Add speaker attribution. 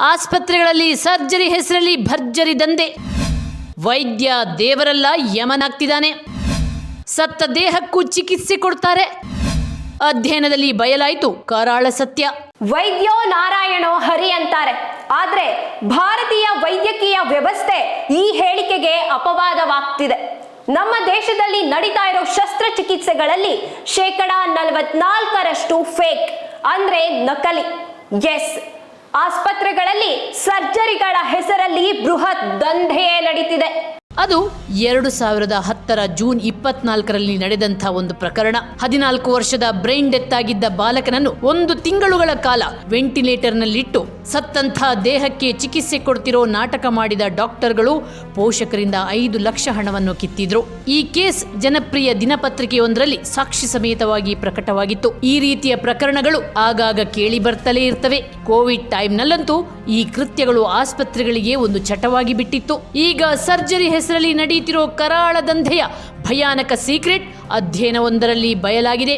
Speaker 1: ಆಸ್ಪತ್ರೆಗಳಲ್ಲಿ ಸರ್ಜರಿ ಹೆಸರಲ್ಲಿ ಭರ್ಜರಿ ದಂಧೆ. ವೈದ್ಯ ದೇವರಲ್ಲ ಯಮನಾಗ್ತಿದ್ದಾನೆ. ಸತ್ತ ದೇಹಕ್ಕೂ ಚಿಕಿತ್ಸೆ ಕೊಡ್ತಾರೆ. ಅಧ್ಯಯನದಲ್ಲಿ ಬಯಲಾಯಿತು ಕರಾಳ ಸತ್ಯ.
Speaker 2: ವೈದ್ಯೋ ನಾರಾಯಣೋ ಹರಿ ಅಂತಾರೆ. ಆದ್ರೆ ಭಾರತೀಯ ವೈದ್ಯಕೀಯ ವ್ಯವಸ್ಥೆ ಈ ಹೇಳಿಕೆಗೆ ಅಪವಾದವಾಗ್ತಿದೆ. ನಮ್ಮ ದೇಶದಲ್ಲಿ ನಡೀತಾ ಇರೋ ಶಸ್ತ್ರಚಿಕಿತ್ಸೆಗಳಲ್ಲಿ ಶೇಕಡ ನಲವತ್ನಾಲ್ಕರಷ್ಟು ಫೇಕ್ ಅಂದ್ರೆ ನಕಲಿ. ಎಸ್ ಆಸ್ಪತ್ರೆಗಳಲ್ಲಿ ಸರ್ಜರಿಗಳ ಹೆಸರಲ್ಲಿ ಬೃಹತ್ ದಂಧೆಯೇ ನಡೀತಿದೆ.
Speaker 1: ಅದು ಎರಡು ಸಾವಿರದ ಹತ್ತರ ಜೂನ್ ಇಪ್ಪತ್ನಾಲ್ಕರಲ್ಲಿ ನಡೆದಂಥ ಒಂದು ಪ್ರಕರಣ. ಹದಿನಾಲ್ಕು ವರ್ಷದ ಬ್ರೈನ್ ಡೆತ್ ಆಗಿದ್ದ ಬಾಲಕನನ್ನು ಒಂದು ತಿಂಗಳುಗಳ ಕಾಲ ವೆಂಟಿಲೇಟರ್ನಲ್ಲಿಟ್ಟು ಸತ್ತಂಥ ದೇಹಕ್ಕೆ ಚಿಕಿತ್ಸೆ ಕೊಡ್ತಿರೋ ನಾಟಕ ಮಾಡಿದ ಡಾಕ್ಟರ್ಗಳು ಪೋಷಕರಿಂದ ಐದು ಲಕ್ಷ ಹಣವನ್ನು ಕಿತ್ತಿದ್ರು. ಈ ಕೇಸ್ ಜನಪ್ರಿಯ ದಿನಪತ್ರಿಕೆಯೊಂದರಲ್ಲಿ ಸಾಕ್ಷಿ ಸಮೇತವಾಗಿ ಪ್ರಕಟವಾಗಿತ್ತು. ಈ ರೀತಿಯ ಪ್ರಕರಣಗಳು ಆಗಾಗ ಕೇಳಿ ಬರ್ತಲೇ ಇರ್ತವೆ. ಕೋವಿಡ್ ಟೈಮ್ನಲ್ಲಂತೂ ಈ ಕೃತ್ಯಗಳು ಆಸ್ಪತ್ರೆಗಳಿಗೆ ಒಂದು ಚಟವಾಗಿ ಬಿಟ್ಟಿತ್ತು. ಈಗ ಸರ್ಜರಿ ಹೆಸರಲ್ಲಿ ನಡೆಯುತ್ತಿರೋ ಕರಾಳ ದಂಧೆಯ ಭಯಾನಕ ಸೀಕ್ರೆಟ್ ಅಧ್ಯಯನವೊಂದರಲ್ಲಿ ಬಯಲಾಗಿದೆ.